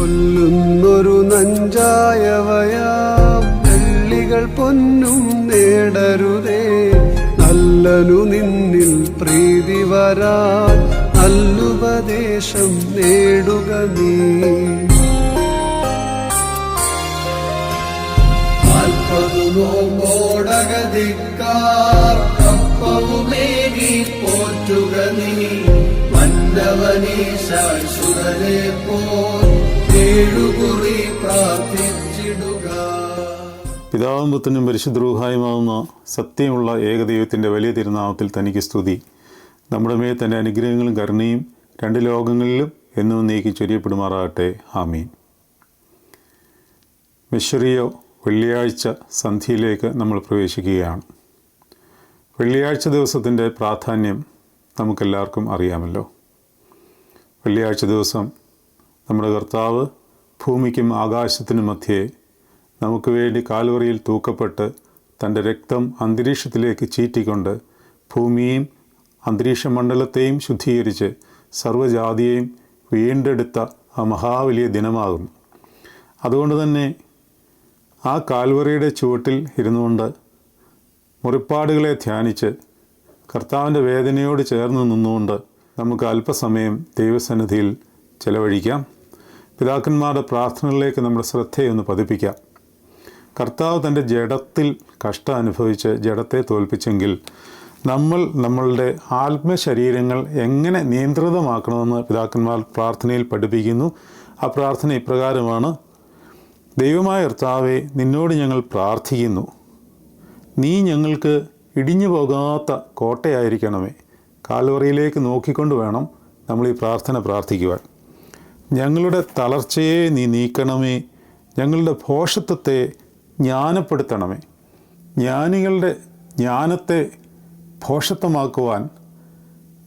കൊല്ലുന്നൊരു നഞ്ചായവയാം. വെള്ളികൾ പൊന്നും നേടരുതേ. നല്ലനു നിന്നിൽ പ്രീതി വരാൻ നല്ലുപദേശം നേടുക നീ. നാൽപ്പതു നോമ്പോടകതിക്കാർ പോറ്റുക നീ. മന്നവനീശാസുരനെ പോൽ പിതാവും പുത്തനും പരിശുദ്രൂഹായുമാവുന്ന സത്യമുള്ള ഏകദൈവത്തിന്റെ വലിയ തിരുനാമത്തിൽ തനിക്ക് സ്തുതി. നമ്മുടെ മേൽ തന്റെ അനുഗ്രഹങ്ങളും കരുണയും രണ്ട് ലോകങ്ങളിലും എന്നും നീക്കി ചൊരിയപ്പെടുമാറാകട്ടെ. ആമീൻ. മിശ്രിയോ വെള്ളിയാഴ്ച സന്ധ്യയിലേക്ക് നമ്മൾ പ്രവേശിക്കുകയാണ്. വെള്ളിയാഴ്ച ദിവസത്തിന്റെ പ്രാധാന്യം നമുക്കെല്ലാവർക്കും അറിയാമല്ലോ. വെള്ളിയാഴ്ച ദിവസം നമ്മുടെ കർത്താവ് ഭൂമിക്കും ആകാശത്തിനും മധ്യേ നമുക്ക് വേണ്ടി കാൽവറിയിൽ തൂക്കപ്പെട്ട് തന്റെ രക്തം അന്തരീക്ഷത്തിലേക്ക് ചീറ്റിക്കൊണ്ട് ഭൂമിയെയും അന്തരീക്ഷ മണ്ഡലത്തെയും ശുദ്ധീകരിച്ച് സർവജാതിയെയും വീണ്ടെടുത്ത ആ മഹാവലിയ ദിനമാകുന്നു. അതുകൊണ്ട് തന്നെ ആ കാൽവറിയുടെ ചുവട്ടിൽ ഇരുന്നുകൊണ്ട് മുറിപ്പാടുകളെ ധ്യാനിച്ച് കർത്താവിന്റെ വേദനയോട് ചേർന്ന് നിന്നുകൊണ്ട് നമുക്ക് അല്പസമയം ദൈവസന്നിധിയിൽ ചെലവഴിക്കാം. പിതാക്കന്മാരുടെ പ്രാർത്ഥനകളിലേക്ക് നമ്മുടെ ശ്രദ്ധയൊന്ന് പതിപ്പിക്കാം. കർത്താവ് തന്റെ ജഡത്തിൽ കഷ്ടം അനുഭവിച്ച് ജഡത്തെ തോൽപ്പിച്ചെങ്കിൽ നമ്മൾ നമ്മളുടെ ആത്മശരീരങ്ങൾ എങ്ങനെ നിയന്ത്രിതമാക്കണമെന്ന് പിതാക്കന്മാർ പ്രാർത്ഥനയിൽ പഠിപ്പിക്കുന്നു. ആ പ്രാർത്ഥന ഇപ്രകാരമാണ് ദൈവമായ കർത്താവെ നിന്നോട് ഞങ്ങൾ പ്രാർത്ഥിക്കുന്നു. നീ ഞങ്ങൾക്ക് ഇടിഞ്ഞു പോകാത്ത കോട്ടയായിരിക്കണമേ. കാൽവറിയിലേക്ക് നോക്കിക്കൊണ്ട് വേണം നമ്മൾ ഈ പ്രാർത്ഥന പ്രാർത്ഥിക്കുവാൻ. ഞങ്ങളുടെ തളർച്ചയെ നീ നീക്കണമേ. ഞങ്ങളുടെ ഭോഷത്വത്തെ ജ്ഞാനപ്പെടുത്തണമേ. ജ്ഞാനികളുടെ ജ്ഞാനത്തെ ഭോഷത്വമാക്കുവാൻ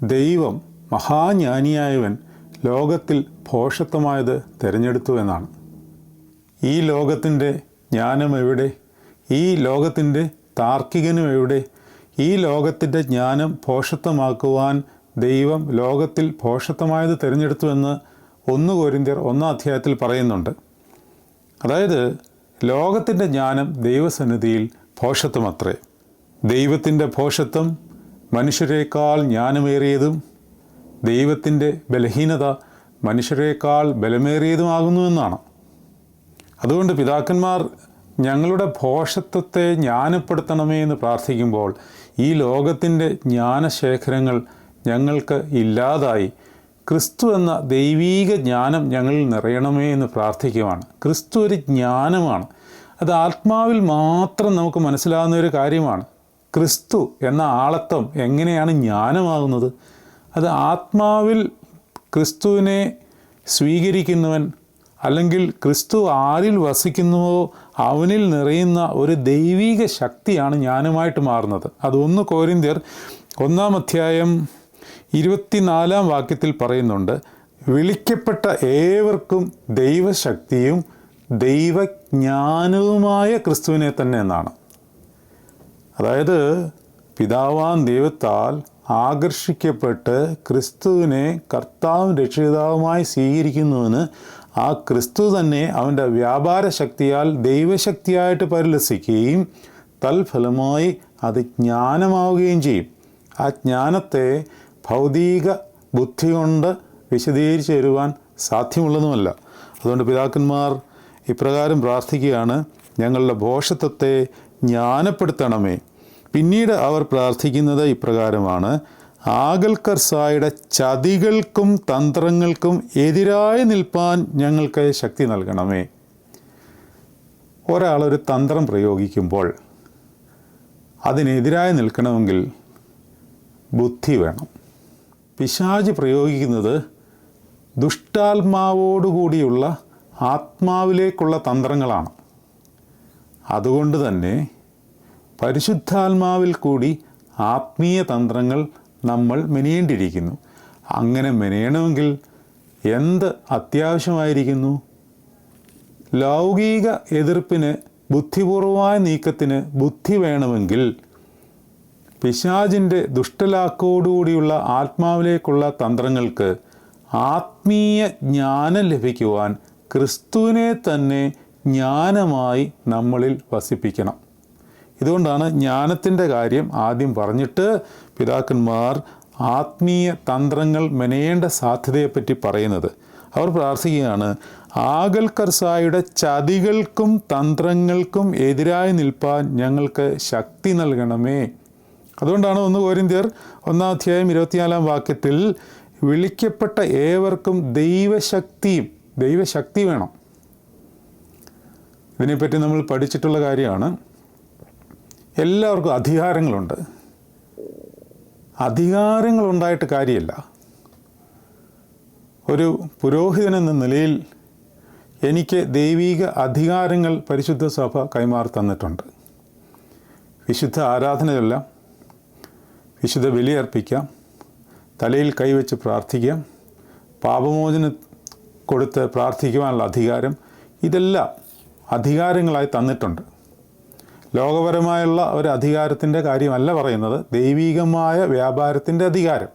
ദൈവം മഹാജ്ഞാനിയായവൻ ലോകത്തിൽ ഭോഷത്വമായത് തിരഞ്ഞെടുത്തു എന്നാണ്. ഈ ലോകത്തിന്റെ ജ്ഞാനം എവിടെ? ഈ ലോകത്തിന്റെ താർക്കികനും എവിടെ? ഈ ലോകത്തിന്റെ ജ്ഞാനം ഭോഷത്വമാക്കുവാൻ ദൈവം ലോകത്തിൽ ഭോഷത്വമായത് തിരഞ്ഞെടുത്തുവെന്ന് ഒന്ന് കോരിന്ത്യർ ഒന്നാം അധ്യായത്തിൽ പറയുന്നുണ്ട്. അതായത് ലോകത്തിന്റെ ജ്ഞാനം ദൈവസന്നിധിയിൽ ഭോഷത്വമത്രേ. ദൈവത്തിന്റെ ഭോഷത്വം മനുഷ്യരേക്കാൾ ജ്ഞാനമേറിയതും ദൈവത്തിന്റെ ബലഹീനത മനുഷ്യരെക്കാൾ ബലമേറിയതുമാകുന്നുവെന്നാണ് അതുകൊണ്ട് പിതാക്കന്മാർ ഞങ്ങളുടെ ഭോഷത്വത്തെ ജ്ഞാനപ്പെടുത്തണമേ എന്ന് പ്രാർത്ഥിക്കുമ്പോൾ ഈ ലോകത്തിന്റെ ജ്ഞാനശേഖരങ്ങൾ ഞങ്ങൾക്ക് ഇല്ലാതായി ക്രിസ്തു എന്ന ദൈവീക ജ്ഞാനം ഞങ്ങളിൽ നിറയണമേ എന്ന് പ്രാർത്ഥിക്കുവാണ്. ക്രിസ്തു ഒരു ജ്ഞാനമാണ്. അത് ആത്മാവിൽ മാത്രം നമുക്ക് മനസ്സിലാകുന്ന ഒരു കാര്യമാണ്. ക്രിസ്തു എന്ന ആളത്വം എങ്ങനെയാണ് ജ്ഞാനമാകുന്നത്? അത് ആത്മാവിൽ ക്രിസ്തുവിനെ സ്വീകരിക്കുന്നവൻ അല്ലെങ്കിൽ ക്രിസ്തു ആരിൽ വസിക്കുന്നുവോ അവനിൽ നിറയുന്ന ഒരു ദൈവീക ശക്തിയാണ് ജ്ഞാനമായിട്ട് മാറുന്നത്. അതൊന്ന് കോരിന്ത്യർ ഒന്നാം അധ്യായം ഇരുപത്തിനാലാം വാക്യത്തിൽ പറയുന്നുണ്ട് വിളിക്കപ്പെട്ട ഏവർക്കും ദൈവശക്തിയും ദൈവജ്ഞാനവുമായ ക്രിസ്തുവിനെ തന്നെ എന്നാണ്. അതായത് പിതാവാൻ ദൈവത്താൽ ആകർഷിക്കപ്പെട്ട് ക്രിസ്തുവിനെ കർത്താവും രക്ഷിതാവുമായി സ്വീകരിക്കുന്നുവെന്ന് ആ ക്രിസ്തു തന്നെ അവന്റെ വ്യാപാര ശക്തിയാൽ ദൈവശക്തിയായിട്ട് പരിലസിക്കുകയും തൽഫലമായി അത് ജ്ഞാനമാവുകയും ചെയ്യും. ആ ജ്ഞാനത്തെ ഭൗതിക ബുദ്ധി കൊണ്ട് വിശദീകരിച്ച് തരുവാൻ സാധ്യമുള്ളതുമല്ല. അതുകൊണ്ട് പിതാക്കന്മാർ ഇപ്രകാരം പ്രാർത്ഥിക്കുകയാണ് ഞങ്ങളുടെ ഭോഷത്വത്തെ ജ്ഞാനപ്പെടുത്തണമേ. പിന്നീട് അവർ പ്രാർത്ഥിക്കുന്നത് ഇപ്രകാരമാണ് ആകൽക്കർസായുടെ ചതികൾക്കും തന്ത്രങ്ങൾക്കും എതിരായി നിൽപ്പാൻ ഞങ്ങൾക്ക് ശക്തി നൽകണമേ. ഒരാളൊരു തന്ത്രം പ്രയോഗിക്കുമ്പോൾ അതിനെതിരായി നിൽക്കണമെങ്കിൽ ബുദ്ധി വേണം. പിശാജ് പ്രയോഗിക്കുന്നത് ദുഷ്ടാത്മാവോടുകൂടിയുള്ള ആത്മാവിലേക്കുള്ള തന്ത്രങ്ങളാണ്. അതുകൊണ്ട് തന്നെ പരിശുദ്ധാത്മാവിൽ കൂടി ആത്മീയ തന്ത്രങ്ങൾ നമ്മൾ മെനയേണ്ടിയിരിക്കുന്നു. അങ്ങനെ മെനയണമെങ്കിൽ എന്ത് അത്യാവശ്യമായിരിക്കുന്നു? ലൗകിക എതിർപ്പിന് ബുദ്ധിപൂർവമായ നീക്കത്തിന് ബുദ്ധി വേണമെങ്കിൽ പിശാചിന്റെ ദുഷ്ടലാക്കോടുകൂടിയുള്ള ആത്മാവിലേക്കുള്ള തന്ത്രങ്ങൾക്ക് ആത്മീയ ജ്ഞാനം ലഭിക്കുവാൻ ക്രിസ്തുവിനെ തന്നെ ജ്ഞാനമായി നമ്മളിൽ വസിപ്പിക്കണം. ഇതുകൊണ്ടാണ് ജ്ഞാനത്തിന്റെ കാര്യം ആദ്യം പറഞ്ഞിട്ട് പിതാക്കന്മാർ ആത്മീയ തന്ത്രങ്ങൾ മെനയേണ്ട സാധ്യതയെപ്പറ്റി പറയുന്നത്. അവർ പ്രാർത്ഥിക്കുകയാണ് ആകൽ കർസായുടെ ചതികൾക്കും തന്ത്രങ്ങൾക്കും എതിരായി നിൽപ്പാൻ ഞങ്ങൾക്ക് ശക്തി നൽകണമേ. അതുകൊണ്ടാണ് ഒന്ന് കോരിന്ത്യർ ഒന്നാം അധ്യായം ഇരുപത്തിനാലാം വാക്യത്തിൽ വിളിക്കപ്പെട്ട ഏവർക്കും ദൈവശക്തിയും ദൈവശക്തി വേണം. ഇതിനെപ്പറ്റി നമ്മൾ പഠിച്ചിട്ടുള്ള കാര്യമാണ്. എല്ലാവർക്കും അധികാരങ്ങളുണ്ട്. അധികാരങ്ങളുണ്ടായിട്ട് കാര്യമില്ല. ഒരു പുരോഹിതൻ എന്ന നിലയിൽ എനിക്ക് ദൈവീക അധികാരങ്ങൾ പരിശുദ്ധ സഭ കൈമാറി തന്നിട്ടുണ്ട്. വിശുദ്ധ ആരാധന ചൊല്ലാം വിശുദ്ധ ബലിയർപ്പിക്കാം തലയിൽ കൈവച്ച് പ്രാർത്ഥിക്കാം പാപമോചനം കൊടുത്ത് പ്രാർത്ഥിക്കുവാനുള്ള അധികാരം ഇതെല്ലാം അധികാരങ്ങളായി തന്നിട്ടുണ്ട്. ലോകപരമായുള്ള ഒരു അധികാരത്തിന്റെ കാര്യമല്ല പറയുന്നത് ദൈവീകമായ വ്യാപാരത്തിന്റെ അധികാരം.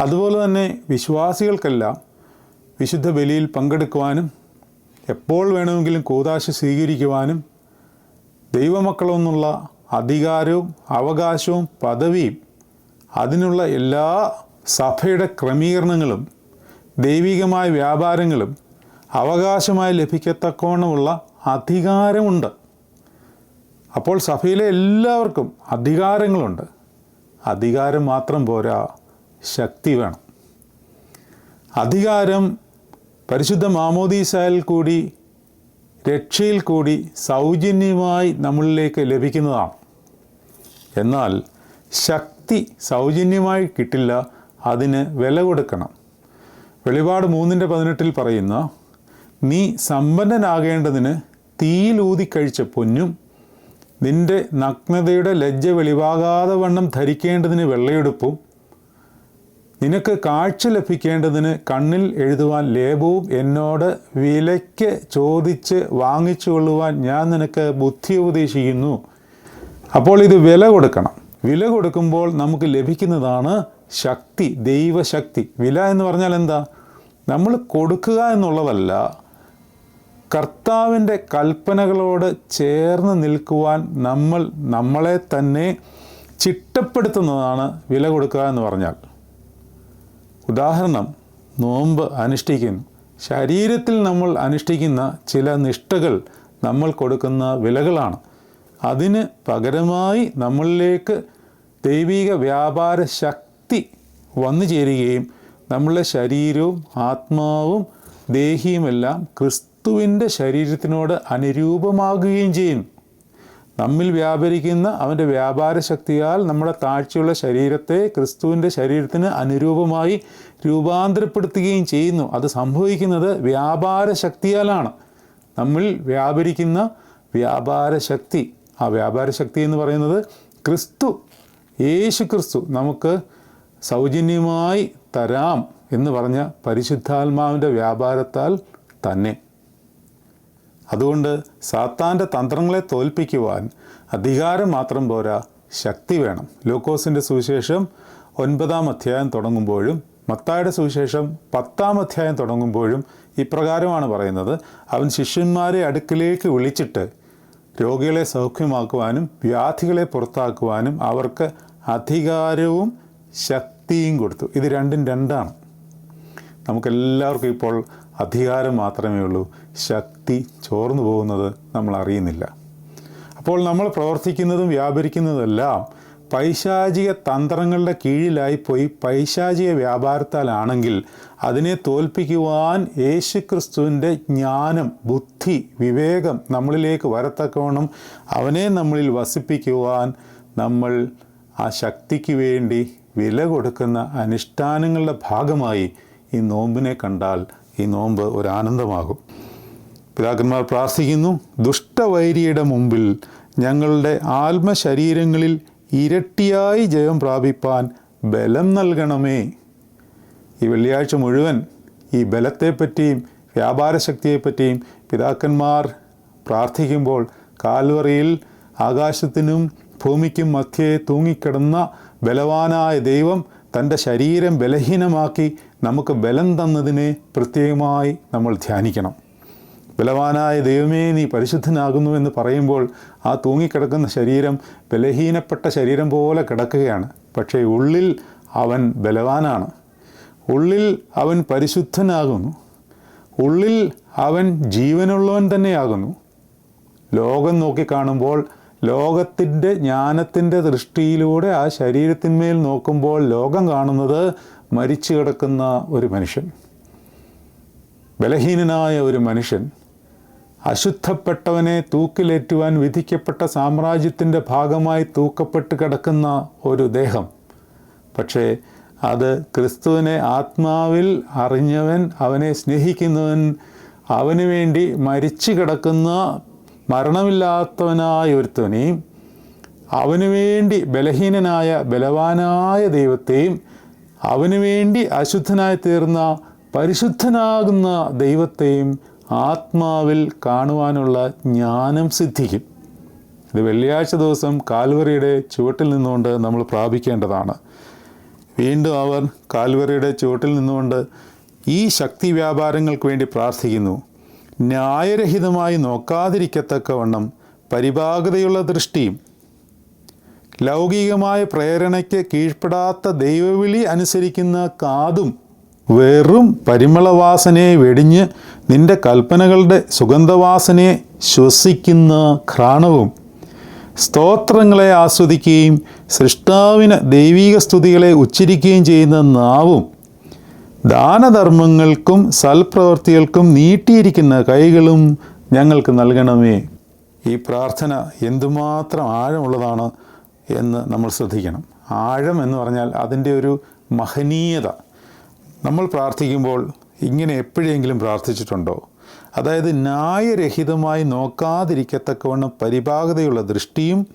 അതുപോലെ തന്നെ വിശ്വാസികൾക്കെല്ലാം വിശുദ്ധ ബലിയിൽ പങ്കെടുക്കുവാനും എപ്പോൾ വേണമെങ്കിലും കൂതാശ സ്വീകരിക്കുവാനും ദൈവമക്കളൊന്നുള്ള അധികാരവും അവകാശവും പദവിയും അതിനുള്ള എല്ലാ സഭയുടെ ക്രമീകരണങ്ങളും ദൈവികമായ വ്യാപാരങ്ങളും അവകാശമായി ലഭിക്കത്തക്കവണ്ണമുള്ള അധികാരമുണ്ട്. അപ്പോൾ സഭയിലെ എല്ലാവർക്കും അധികാരങ്ങളുണ്ട്. അധികാരം മാത്രം പോരാ ശക്തി വേണം. അധികാരം പരിശുദ്ധ മാമോദീസായിൽ കൂടി രക്ഷയിൽ കൂടി സൗജന്യമായി നമ്മളിലേക്ക് ലഭിക്കുന്നതാണ്. എന്നാൽ ശക്തി സൗജന്യമായി കിട്ടില്ല അതിന് വില കൊടുക്കണം. വെളിപാട് മൂന്നിന്റെ പതിനെട്ടിൽ പറയുന്ന നീ സമ്പന്നനാകേണ്ടതിന് തീയിലൂതി കഴിച്ച പൊന്നും നിന്റെ നഗ്നതയുടെ ലജ്ജ വെളിവാകാതെ വണ്ണം ധരിക്കേണ്ടതിന് വെള്ളയെടുപ്പും നിനക്ക് കാഴ്ച ലഭിക്കേണ്ടതിന് കണ്ണിൽ എഴുതുവാൻ ലേപവും എന്നോട് വിലയ്ക്ക് ചോദിച്ച് വാങ്ങിച്ചു കൊള്ളുവാൻ ഞാൻ നിനക്ക് ബുദ്ധി ഉപദേശിക്കുന്നു. അപ്പോൾ ഇത് വില കൊടുക്കണം. വില കൊടുക്കുമ്പോൾ നമുക്ക് ലഭിക്കുന്നതാണ് ശക്തി ദൈവശക്തി. വില എന്ന് പറഞ്ഞാൽ എന്താ? നമ്മൾ കൊടുക്കുക എന്നുള്ളതല്ല കർത്താവിന്റെ കൽപ്പനകളോട് ചേർന്ന് നിൽക്കുവാൻ നമ്മൾ നമ്മളെ തന്നെ ചിട്ടപ്പെടുത്തുന്നതാണ് വില കൊടുക്കുക എന്ന് പറഞ്ഞാൽ. ഉദാഹരണം നോമ്പ് അനുഷ്ഠിക്കുന്നു. ശരീരത്തിൽ നമ്മൾ അനുഷ്ഠിക്കുന്ന ചില നിഷ്ഠകൾ നമ്മൾ കൊടുക്കുന്ന വിലകളാണ്. അതിന് പകരമായി നമ്മളിലേക്ക് ദൈവിക വ്യാപാര ശക്തി വന്നു ചേരുകയും നമ്മളുടെ ശരീരവും ആത്മാവും ദേഹിയുമെല്ലാം ക്രിസ്തുവിന്റെ ശരീരത്തിനോട് അനുരൂപമാകുകയും ചെയ്യും. നമ്മിൽ വ്യാപരിക്കുന്ന അവന്റെ വ്യാപാര ശക്തിയാൽ നമ്മുടെ താഴ്ചയുള്ള ശരീരത്തെ ക്രിസ്തുവിന്റെ ശരീരത്തിന് അനുരൂപമായി രൂപാന്തരപ്പെടുത്തുകയും ചെയ്യുന്നു. അത് സംഭവിക്കുന്നത് വ്യാപാര ശക്തിയാലാണ്. നമ്മിൽ വ്യാപരിക്കുന്ന വ്യാപാര ശക്തി ആ വ്യാപാര ശക്തി എന്ന് പറയുന്നത് ക്രിസ്തു യേശു ക്രിസ്തു നമുക്ക് സൗജന്യമായി തരാം എന്ന് പറഞ്ഞ പരിശുദ്ധാത്മാവിന്റെ വ്യാപാരത്താൽ തന്നെ. അതുകൊണ്ട് സാത്താന്റെ തന്ത്രങ്ങളെ തോൽപ്പിക്കുവാൻ അധികാരം മാത്രം പോരാ ശക്തി വേണം. ലൂക്കോസിന്റെ സുവിശേഷം ഒൻപതാം അധ്യായം തുടങ്ങുമ്പോഴും മത്തായുടെ സുവിശേഷം പത്താം അധ്യായം തുടങ്ങുമ്പോഴും ഇപ്രകാരമാണ് പറയുന്നത്. അവൻ ശിഷ്യന്മാരെ അടുക്കിലേക്ക് വിളിച്ചിട്ട് രോഗികളെ സൗഖ്യമാക്കുവാനും വ്യാധികളെ പുറത്താക്കുവാനും അവർക്ക് അധികാരവും ശക്തിയും കൊടുത്തു. ഇത് രണ്ടും രണ്ടാണ്. നമുക്കെല്ലാവർക്കും ഇപ്പോൾ അധികാരം മാത്രമേ ഉള്ളൂ. ശക്തി ചോർന്നു പോകുന്നത് നമ്മൾ അറിയുന്നില്ല അപ്പോൾ നമ്മൾ പ്രവർത്തിക്കുന്നതും വ്യാപരിക്കുന്നതെല്ലാം പൈശാചിക തന്ത്രങ്ങളുടെ കീഴിലായിപ്പോയി പൈശാചിക വ്യാപാരത്താലാണെങ്കിൽ അതിനെ തോൽപ്പിക്കുവാൻ യേശുക്രിസ്തുവിന്റെ ജ്ഞാനം ബുദ്ധി വിവേകം നമ്മളിലേക്ക് വരത്തക്കവണ്ണം അവനെ നമ്മളിൽ വസിപ്പിക്കുവാൻ നമ്മൾ ആ ശക്തിക്ക് വേണ്ടി വില കൊടുക്കുന്ന അനുഷ്ഠാനങ്ങളുടെ ഭാഗമായി ഈ നോമ്പിനെ കണ്ടാൽ ഈ നോമ്പ് ഒരു ആനന്ദമാകും പിതാക്കന്മാർ പ്രാർത്ഥിക്കുന്നു ദുഷ്ടവൈരിയുടെ മുമ്പിൽ ഞങ്ങളുടെ ആത്മശരീരങ്ങളിൽ ഇരട്ടിയായി ജയം പ്രാപിപ്പാൻ ബലം നൽകണമേ. ഈ വെള്ളിയാഴ്ച മുഴുവൻ ഈ ബലത്തെപ്പറ്റിയും വ്യാപാരശക്തിയെപ്പറ്റിയും പിതാക്കന്മാർ പ്രാർത്ഥിക്കുമ്പോൾ കാൽവറിയിൽ ആകാശത്തിനും ഭൂമിക്കും മധ്യേ തൂങ്ങിക്കിടന്ന ബലവാനായ ദൈവം തന്റെ ശരീരം ബലഹീനമാക്കി നമുക്ക് ബലം തന്നതിനെ പ്രത്യേകമായി നമ്മൾ ധ്യാനിക്കണം. ബലവാനായ ദൈവമേ നീ പരിശുദ്ധനാകുന്നു എന്ന് പറയുമ്പോൾ ആ തൂങ്ങിക്കിടക്കുന്ന ശരീരം ബലഹീനപ്പെട്ട ശരീരം പോലെ കിടക്കുകയാണ്. പക്ഷേ ഉള്ളിൽ അവൻ ബലവാനാണ്. ഉള്ളിൽ അവൻ പരിശുദ്ധനാകുന്നു. ഉള്ളിൽ അവൻ ജീവനുള്ളവൻ തന്നെയാകുന്നു. ലോകം നോക്കിക്കാണുമ്പോൾ ലോകത്തിന്റെ ജ്ഞാനത്തിന്റെ ദൃഷ്ടിയിലൂടെ ആ ശരീരത്തിന്മേൽ നോക്കുമ്പോൾ ലോകം കാണുന്നത് മരിച്ചു കിടക്കുന്ന ഒരു മനുഷ്യൻ. ബലഹീനനായ ഒരു മനുഷ്യൻ അശുദ്ധപ്പെട്ടവനെ തൂക്കിലേറ്റുവാൻ വിധിക്കപ്പെട്ട സാമ്രാജ്യത്തിന്റെ ഭാഗമായി തൂക്കപ്പെട്ട് കിടക്കുന്ന ഒരു ദേഹം. പക്ഷേ അത് ക്രിസ്തുവിനെ ആത്മാവിൽ അറിഞ്ഞവൻ അവനെ സ്നേഹിക്കുന്നവൻ അവന് വേണ്ടി മരിച്ചു കിടക്കുന്ന മരണമില്ലാത്തവനായ ഒരുത്തവനെയും അവന് വേണ്ടി ബലഹീനനായ ബലവാനായ ദൈവത്തെയും അവന് വേണ്ടി അശുദ്ധനായി തീർന്ന പരിശുദ്ധനാകുന്ന ദൈവത്തെയും ആത്മാവിൽ കാണുവാനുള്ള ജ്ഞാനം സിദ്ധിക്കും. ഇത് വെള്ളിയാഴ്ച ദിവസം കാൽവറിയുടെ ചുവട്ടിൽ നിന്നുകൊണ്ട് നമ്മൾ പ്രാപിക്കേണ്ടതാണ്. വീണ്ടും അവർ കാൽവറിയുടെ ചുവട്ടിൽ നിന്നുകൊണ്ട് ഈ ശക്തി വ്യാപാരങ്ങൾക്ക് വേണ്ടി പ്രാർത്ഥിക്കുന്നു. ന്യായരഹിതമായി നോക്കാതിരിക്കത്തക്കവണ്ണം പരിഭാഗതയുള്ള ദൃഷ്ടിയും ലൗകികമായ പ്രേരണയ്ക്ക് കീഴ്പ്പെടാത്ത ദൈവവിളി അനുസരിക്കുന്ന കാതും വെറും പരിമളവാസനയെ വെടിഞ്ഞ് നിന്റെ കൽപ്പനകളുടെ സുഗന്ധവാസനയെ ശ്വസിക്കുന്ന ഘ്രാണവും സ്തോത്രങ്ങളെ ആസ്വദിക്കുകയും സൃഷ്ടാവിന് ദൈവീക സ്തുതികളെ ഉച്ചരിക്കുകയും ചെയ്യുന്ന നാവും ദാനധർമ്മങ്ങൾക്കും സൽപ്രവർത്തികൾക്കും നീട്ടിയിരിക്കുന്ന കൈകളും ഞങ്ങൾക്ക് നൽകണമേ. ഈ പ്രാർത്ഥന എന്തുമാത്രം ആഴമുള്ളതാണ് എന്ന് നമ്മൾ ശ്രദ്ധിക്കണം. ആഴം എന്ന് പറഞ്ഞാൽ അതിന്റെ ഒരു മഹനീയത. നമ്മൾ പ്രാർത്ഥിക്കുമ്പോൾ ഇങ്ങനെ എപ്പോഴെങ്കിലും പ്രാർത്ഥിച്ചിട്ടുണ്ടോ? അതായത് ന്യായരഹിതമായി നോക്കാതിരിക്കത്തക്കവണ്ണം പരിഭാഗതയുള്ള ദൃഷ്ടിയും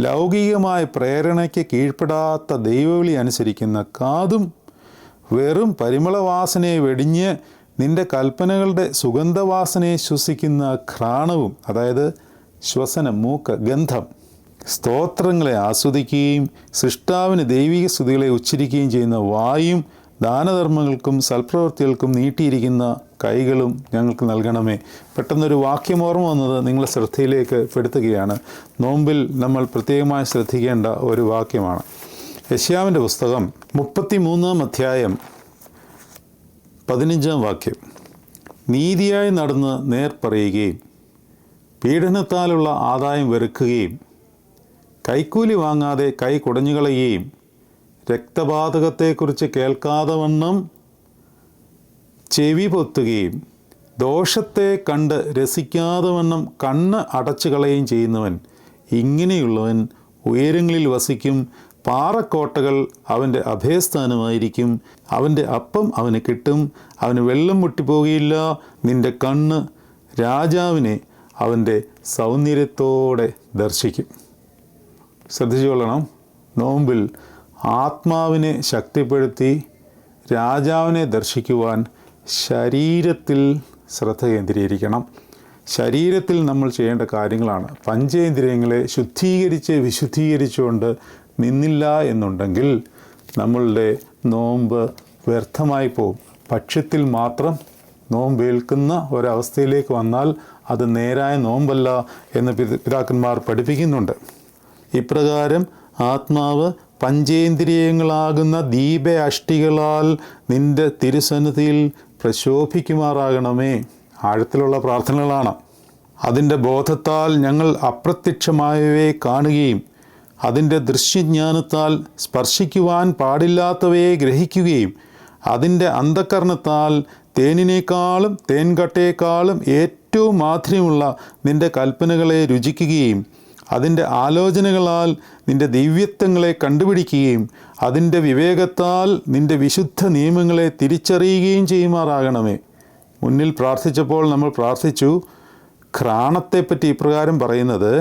ലൗകികമായ പ്രേരണയ്ക്ക് കീഴ്പ്പെടാത്ത ദൈവവിളി അനുസരിക്കുന്ന കാതും വെറും പരിമളവാസനയെ വെടിഞ്ഞ് നിന്റെ കൽപ്പനകളുടെ സുഗന്ധവാസനയെ ശ്വസിക്കുന്ന ഘ്രാണവും അതായത് ശ്വസനം മൂക്ക് ഗന്ധം സ്തോത്രങ്ങളെ ആസ്വദിക്കുകയും സൃഷ്ടാവിന് ദൈവിക സ്തുതികളെ ഉച്ചരിക്കുകയും ചെയ്യുന്ന വായും ദാനധർമ്മങ്ങൾക്കും സൽപ്രവൃത്തികൾക്കും നീട്ടിയിരിക്കുന്ന കൈകളും ഞങ്ങൾക്ക് നൽകണമേ. പെട്ടെന്നൊരു വാക്യം ഓർമ്മ വന്നത് നിങ്ങളെ ശ്രദ്ധയിലേക്ക് പെടുത്തുകയാണ്. നോമ്പിൽ നമ്മൾ പ്രത്യേകമായി ശ്രദ്ധിക്കേണ്ട ഒരു വാക്യമാണ്. യശ്യാവിന്റെ പുസ്തകം മുപ്പത്തി മൂന്നാം അധ്യായം പതിനഞ്ചാം വാക്യം. നീതിയായി നടന്ന് നേർ പറയുകയും പീഡനത്താലുള്ള ആദായം വെറുക്കുകയും കൈക്കൂലി വാങ്ങാതെ കൈ കുടഞ്ഞുകളയുകയും രക്തപാതകത്തെക്കുറിച്ച് കേൾക്കാതെ വണ്ണം ചെവി പൊത്തുകയും ദോഷത്തെ കണ്ട് രസിക്കാതെ വണ്ണം കണ്ണ് അടച്ചു കളയുകയും ചെയ്യുന്നവൻ ഇങ്ങനെയുള്ളവൻ ഉയരങ്ങളിൽ വസിക്കും. പാറക്കോട്ടകൾ അവന്റെ അഭയസ്ഥാനമായിരിക്കും. അവന്റെ അപ്പം അവന് കിട്ടും. അവന് വെള്ളം മുട്ടിപ്പോകുകയില്ല. നിന്റെ കണ്ണ് രാജാവിനെ അവന്റെ സൗന്ദര്യത്തോടെ ദർശിക്കും. ശ്രദ്ധിച്ചുകൊള്ളണം നോമ്പിൽ ആത്മാവിനെ ശക്തിപ്പെടുത്തി രാജാവിനെ ദർശിക്കുവാൻ ശരീരത്തിൽ ശ്രദ്ധ കേന്ദ്രീകരിക്കണം. ശരീരത്തിൽ നമ്മൾ ചെയ്യേണ്ട കാര്യങ്ങളാണ്. പഞ്ചേന്ദ്രിയങ്ങളെ ശുദ്ധീകരിച്ച് വിശുദ്ധീകരിച്ചുകൊണ്ട് നിന്നില്ല എന്നുണ്ടെങ്കിൽ നമ്മളുടെ നോമ്പ് വ്യർത്ഥമായി പോകും. പക്ഷത്തിൽ മാത്രം നോമ്പേൽക്കുന്ന ഒരവസ്ഥയിലേക്ക് വന്നാൽ അത് നേരായ നോമ്പല്ല എന്ന് പിതാക്കന്മാർ പഠിപ്പിക്കുന്നുണ്ട്. ഇപ്രകാരം ആത്മാവ് പഞ്ചേന്ദ്രിയങ്ങളാകുന്ന ദീപ അഷ്ടികളാൽ നിന്റെ തിരുസന്നിധിയിൽ പ്രശോഭിക്കുമാറാകണമേ. ആഴത്തിലുള്ള പ്രാർത്ഥനകളാണ്. അതിന്റെ ബോധത്താൽ ഞങ്ങൾ അപ്രത്യക്ഷമായവയെ കാണുകയും അതിന്റെ ദൃശ്യജ്ഞാനത്താൽ സ്പർശിക്കുവാൻ പാടില്ലാത്തവയെ ഗ്രഹിക്കുകയും അതിന്റെ അന്ധകരണത്താൽ തേനിനേക്കാളും തേൻകട്ടയേക്കാളും ഏറ്റവും മാധുര്യമുള്ള നിന്റെ കൽപ്പനകളെ രുചിക്കുകയും അതിന്റെ ആലോചനകളാൽ നിന്റെ ദിവ്യത്വങ്ങളെ കണ്ടുപിടിക്കുകയും അതിന്റെ വിവേകത്താൽ നിന്റെ വിശുദ്ധ നിയമങ്ങളെ തിരിച്ചറിയുകയും ചെയ്യുമാറാകണമേ. മുന്നിൽ പ്രാർത്ഥിച്ചപ്പോൾ നമ്മൾ പ്രാർത്ഥിച്ചു ഘ്രാണത്തെപ്പറ്റി ഇപ്രകാരം പറയുന്നത്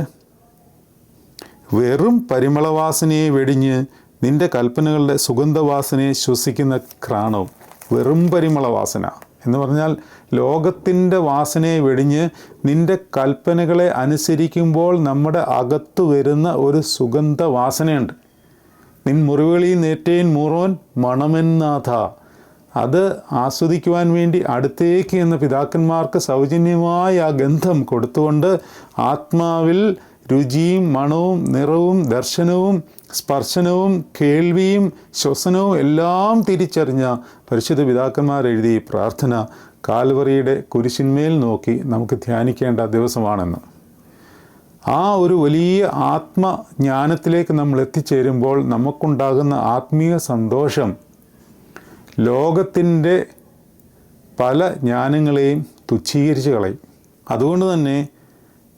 വെറും പരിമളവാസനയെ വെടിഞ്ഞ് നിന്റെ കൽപ്പനകളുടെ സുഗന്ധവാസനയെ ശ്വസിക്കുന്ന ഘ്രാണവും വെറും പരിമളവാസന. എന്ന് പറഞ്ഞാൽ ലോകത്തിന്റെ വാസനയെ വെടിഞ്ഞ് നിന്റെ കൽപ്പനകളെ അനുസരിക്കുമ്പോൾ നമ്മുടെ അകത്ത് വരുന്ന ഒരു സുഗന്ധ വാസനയുണ്ട്. നിൻ മുറിവുകളിൽ നേറ്റേൻ മൂറോൻ മണമെന്നാഥ അത് ആസ്വദിക്കുവാൻ വേണ്ടി അടുത്തേക്ക് എന്ന പിതാക്കന്മാർക്ക് സൗജന്യമായ ആ ഗന്ധം കൊടുത്തുകൊണ്ട് ആത്മാവിൽ രുചിയും മണവും നിറവും ദർശനവും സ്പർശനവും കേൾവിയും ശ്വസനവും എല്ലാം തിരിച്ചറിഞ്ഞ പരിശുദ്ധ പിതാക്കന്മാർ എഴുതി പ്രാർത്ഥന കാൽവറിയുടെ കുരിശിന്മേൽ നോക്കി നമുക്ക് ധ്യാനിക്കേണ്ട ദിവസമാണെന്ന്. ആ ഒരു വലിയ ആത്മജ്ഞാനത്തിലേക്ക് നമ്മൾ എത്തിച്ചേരുമ്പോൾ നമുക്കുണ്ടാകുന്ന ആത്മീയ സന്തോഷം ലോകത്തിന്റെ പല ജ്ഞാനങ്ങളെയും തുച്ഛീകരിച്ച് കളയും. അതുകൊണ്ട് തന്നെ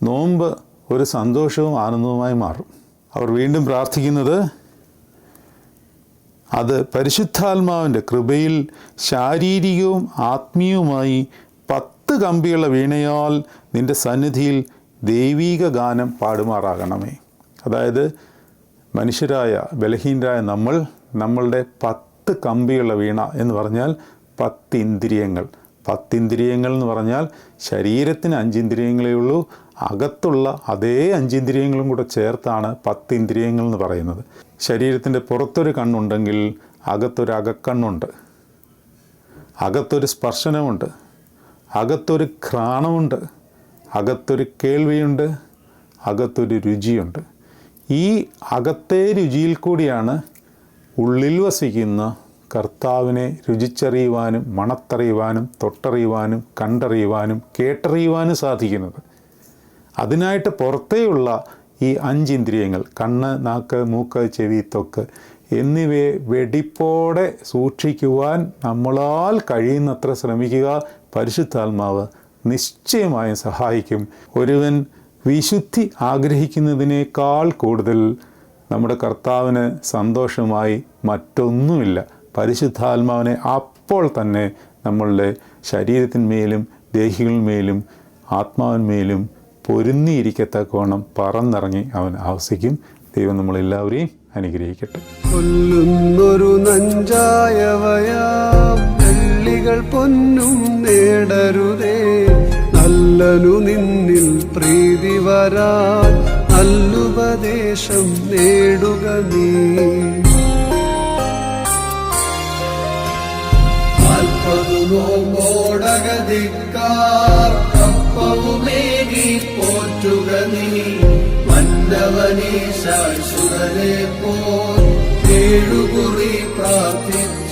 നോമ്പ് ഒരു സന്തോഷവും ആനന്ദവുമായി മാറും. അവർ വീണ്ടും പ്രാർത്ഥിക്കുന്നത് അത് പരിശുദ്ധാത്മാവിന്റെ കൃപയിൽ ശാരീരികവും ആത്മീയവുമായി പത്ത് കമ്പിയുള്ള വീണയാൽ നിന്റെ സന്നിധിയിൽ ദൈവീക ഗാനം പാടുമാറാകണമേ. അതായത് മനുഷ്യരായ ബലഹീനരായ നമ്മൾ നമ്മളുടെ പത്ത് കമ്പിയുള്ള വീണ എന്ന് പറഞ്ഞാൽ പത്ത് ഇന്ദ്രിയങ്ങൾ പത്ത് ഇന്ദ്രിയങ്ങൾ എന്ന് പറഞ്ഞാൽ ശരീരത്തിന് അഞ്ചിന്ദ്രിയങ്ങളേ ഉള്ളൂ അകത്തുള്ള അതേ അഞ്ച് ഇന്ദ്രിയങ്ങളും കൂടെ ചേർത്താണ് പത്ത് ഇന്ദ്രിയങ്ങൾ എന്ന് പറയുന്നത്. ശരീരത്തിന്റെ പുറത്തൊരു കണ്ണുണ്ടെങ്കിൽ അകത്തൊരു അകക്കണ്ണുണ്ട്. അകത്തൊരു സ്പർശനമുണ്ട്. അകത്തൊരു ഘ്രാണമുണ്ട്. അകത്തൊരു കേൾവിയുണ്ട്. അകത്തൊരു രുചിയുണ്ട്. ഈ അകത്തെ രുചിയിൽ കൂടിയാണ് ഉള്ളിൽ വസിക്കുന്ന കർത്താവിനെ രുചിച്ചറിയുവാനും മണത്തറിയുവാനും തൊട്ടറിയുവാനും കണ്ടറിയുവാനും കേട്ടറിയുവാനും സാധിക്കുന്നത്. അതിനായിട്ട് പുറത്തേയുള്ള ഈ അഞ്ചിന്ദ്രിയങ്ങൾ കണ്ണ് നാക്ക് മൂക്ക് ചെവി തൊക്ക് എന്നിവയെ വെടിപ്പോടെ സൂക്ഷിക്കുവാൻ നമ്മളാൽ കഴിയുന്നത്ര ശ്രമിക്കുക. പരിശുദ്ധാത്മാവ് നിശ്ചയമായും സഹായിക്കും. ഒരുവൻ വിശുദ്ധി ആഗ്രഹിക്കുന്നതിനേക്കാൾ കൂടുതൽ നമ്മുടെ കർത്താവിന് സന്തോഷമായി മറ്റൊന്നുമില്ല. പരിശുദ്ധാത്മാവിനെ അപ്പോൾ തന്നെ നമ്മളുടെ ശരീരത്തിന്മേലും ദേഹികളിന്മേലും ആത്മാവിന്മേലും പൊരുന്നിയിരിക്കത്തക്കവണ്ണം പറന്നിറങ്ങി അവൻ ആവസിക്കും. ദൈവം നമ്മളെല്ലാവരെയും അനുഗ്രഹിക്കട്ടെ. കൊല്ലുന്നൊരു നഞ്ചായവയാം. വെള്ളികൾ പൊന്നും നേടരുതേ. നല്ലനു നിന്നിൽ പ്രീതി വരാൻ നല്ലുപദേശം നേടുക നീ. നാൽപ്പതു നോമ്പോടകതിക്കാർ വാഴ്ത്തുക നീ വന്നവനെ പോ പോൽ ഏഴുകുറി പ്രാർത്ഥിക്കും.